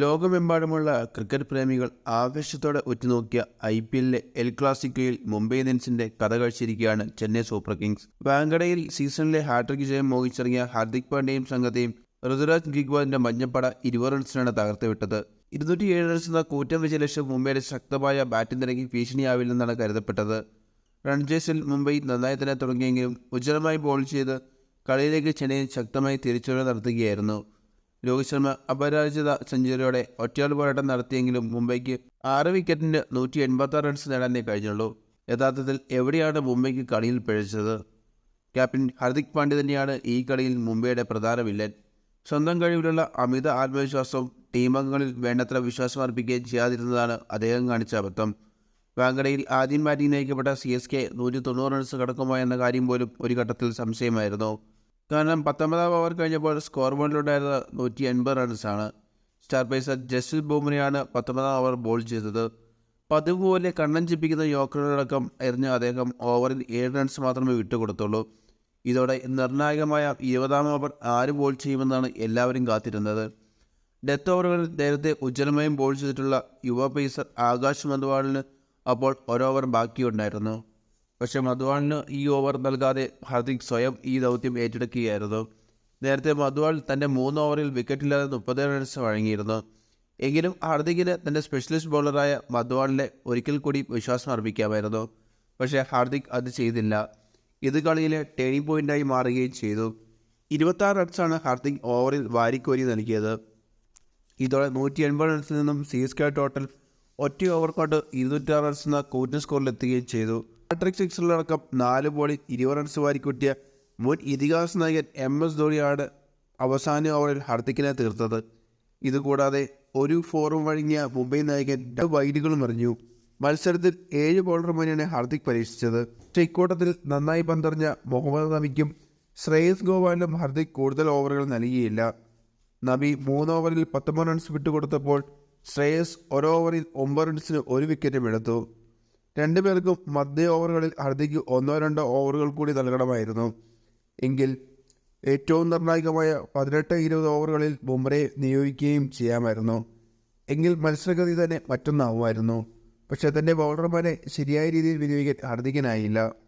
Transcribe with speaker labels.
Speaker 1: ലോകമെമ്പാടുമുള്ള ക്രിക്കറ്റ് പ്രേമികൾ ആവേശത്തോടെ ഉറ്റുനോക്കിയ ഐ പി എല്ലിലെ എൽ ക്ലാസിക്കോയിൽ മുംബൈ ഇന്ത്യൻസിന്റെ കഥ കഴിച്ചിരിക്കുകയാണ് ചെന്നൈ സൂപ്പർ കിങ്സ്. വാങ്കഡയിൽ സീസണിലെ ഹാട്രിക് ജയം മോഹിച്ചിറങ്ങിയ ഹാർദിക് പാണ്ഡ്യയും സംഘത്തെയും ഋതുരാജ് ഗിഗ്വാദിന്റെ മഞ്ഞപ്പട ഇരുപത് റൺസിനാണ് തകർത്ത് വിട്ടത്. ഇരുന്നൂറ്റി ഏഴ് റൺസ് എന്ന കൂറ്റം കൂറ്റൻ വിജയലക്ഷ്യം മുംബൈയുടെ ശക്തമായ ബാറ്റിംഗ് നിരക്കി ഭീഷണിയാവില്ലെന്നാണ് കരുതപ്പെട്ടത്. റൺചേസിൽ മുംബൈ നന്നായി തന്നെ തുടങ്ങിയെങ്കിലും ഉജ്ജ്വലമായി ബോൾ ചെയ്ത് കളിയിലേക്ക് ചെന്നൈ ശക്തമായി തിരിച്ചുവരവ് നടത്തുകയായിരുന്നു. രോഹിത് ശർമ്മ അപരാജിത സെഞ്ചുറിയോടെ ഒറ്റയാൾ പോരാട്ടം നടത്തിയെങ്കിലും മുംബൈക്ക് ആറ് വിക്കറ്റിന് നൂറ്റി എൺപത്തി റൺസ് നേടാനേ കഴിഞ്ഞുള്ളൂ. യഥാർത്ഥത്തിൽ എവിടെയാണ് മുംബൈക്ക് കളിയിൽ പിഴച്ചത്? ക്യാപ്റ്റൻ ഹർദിക് പാണ്ഡ്യ തന്നെയാണ് ഈ കളിയിൽ മുംബൈയുടെ പ്രധാന വില്ലൻ. സ്വന്തം കഴിവിലുള്ള അമിത ആത്മവിശ്വാസവും ടീമംഗങ്ങളിൽ വേണ്ടത്ര വിശ്വാസം അർപ്പിക്കുകയും ചെയ്യാതിരുന്നതാണ് അദ്ദേഹം കാണിച്ച അബദ്ധം. വാങ്കടയിൽ ആദ്യം ബാറ്റിംഗ് നയിക്കപ്പെട്ട സി എസ് കെ നൂറ്റി തൊണ്ണൂറ് റൺസ് കടക്കുമോ എന്ന കാര്യം പോലും ഒരു ഘട്ടത്തിൽ സംശയമായിരുന്നു. കാരണം പത്തൊമ്പതാം ഓവർ കഴിഞ്ഞപ്പോൾ സ്കോർ ബോർഡിലുണ്ടായിരുന്ന നൂറ്റി എൺപത് റൺസാണ് സ്റ്റാർ പേസർ ജസ്റ്റിൻ ബൂമനെയാണ് പത്തൊമ്പതാം ഓവർ ബോൾ ചെയ്തത്. പതിവ് പോലെ കണ്ണൻ ചിപ്പിക്കുന്ന യോക്കറുകളടക്കം എറിഞ്ഞ് അദ്ദേഹം ഓവറിൽ ഏഴ് റൺസ് മാത്രമേ വിട്ടുകൊടുത്തുള്ളൂ. ഇതോടെ നിർണായകമായ ഇരുപതാം ഓവർ ആര് ബോൾ ചെയ്യുമെന്നാണ് എല്ലാവരും കാത്തിരുന്നത്. ഡെത്ത് ഓവറുകളിൽ നേരത്തെ ഉജ്ജ്വലമായും ബോൾ ചെയ്തിട്ടുള്ള യുവ പേസർ ആകാശ് മന്ദ്വാളിന് അപ്പോൾ ഒരോവർ ബാക്കിയുണ്ടായിരുന്നു. പക്ഷേ മധുവാളിന് ഈ ഓവർ നൽകാതെ ഹാർദിക് സ്വയം ഈ ദൗത്യം ഏറ്റെടുക്കുകയായിരുന്നു. നേരത്തെ മധുവാൾ തന്റെ മൂന്ന് ഓവറിൽ വിക്കറ്റില്ലാതെ മുപ്പത് റൺസ് വഴങ്ങിയിരുന്നു. എങ്കിലും ഹാർദിക്കിന് തന്റെ സ്പെഷ്യലിസ്റ്റ് ബൗളറായ മധുവാളിനെ ഒരിക്കൽ കൂടി വിശ്വാസം അർപ്പിക്കാമായിരുന്നു. പക്ഷേ ഹാർദിക് അത് ചെയ്തില്ല. ഇത് കളിയിലെ ടേണിംഗ് പോയിന്റായി മാറുകയും ചെയ്തു. ഇരുപത്താറ് റൺസാണ് ഹാർദിക് ഓവറിൽ വാരിക്കോരി നൽകിയത്. ഇതോടെ നൂറ്റി എൺപത് റൺസിൽ നിന്നും സി എസ് കെ ടോട്ടൽ ഒറ്റ ഓവർ കൊണ്ട് ഇരുന്നൂറ്റാറ് റൺസ് എന്ന കൂറ്റൻ സ്കോറിലെത്തുകയും ചെയ്തു. ഹാട്രിക് സിക്സുകളടക്കം നാല് ബോളിൽ ഇരുപത് റൺസ് വാരിക്കൂട്ടിയ മുൻ ഇതിഹാസ നായകൻ എം എസ് ധോണിയാണ് അവസാന ഓവറിൽ ഹർദിക്കിനെ തീർത്തത്. ഇതുകൂടാതെ ഒരു ഫോറും വഴങ്ങിയ മുംബൈ നായകൻ രണ്ട് വൈഡുകളും എറിഞ്ഞു. മത്സരത്തിൽ ഏഴ് ബോളർമാരെയാണ് ഹാർദിക് പരീക്ഷിച്ചത്. പക്ഷേ ഇക്കൂട്ടത്തിൽ നന്നായി പന്തറിഞ്ഞ മുഹമ്മദ് നബിക്കും ശ്രേയസ് ഗോപാലിനും ഹാർദിക് കൂടുതൽ ഓവറുകൾ നൽകിയില്ല. നബി മൂന്ന് ഓവറിൽ പത്തൊമ്പത് റൺസ് വിട്ടുകൊടുത്തപ്പോൾ ശ്രേയസ് ഒരു ഓവറിൽ ഒമ്പത് റൺസിന് ഒരു വിക്കറ്റും എടുത്തു. രണ്ടുപേർക്കും മധ്യ ഓവറുകളിൽ ഹർദിക്ക് ഒന്നോ രണ്ടോ ഓവറുകൾ കൂടി നൽകണമായിരുന്നു. എങ്കിൽ ഏറ്റവും നിർണായകമായ പതിനെട്ട് ഇരുപത് ഓവറുകളിൽ ബുംറയെ നിയോഗിക്കുകയും ചെയ്യാമായിരുന്നു. എങ്കിൽ മത്സരഗതി തന്നെ മറ്റൊന്നാവുമായിരുന്നു. പക്ഷേ തന്റെ ബൗളർമാരെ ശരിയായ രീതിയിൽ വിനിയോഗിക്കാൻ ഹർദിക്കിനായില്ല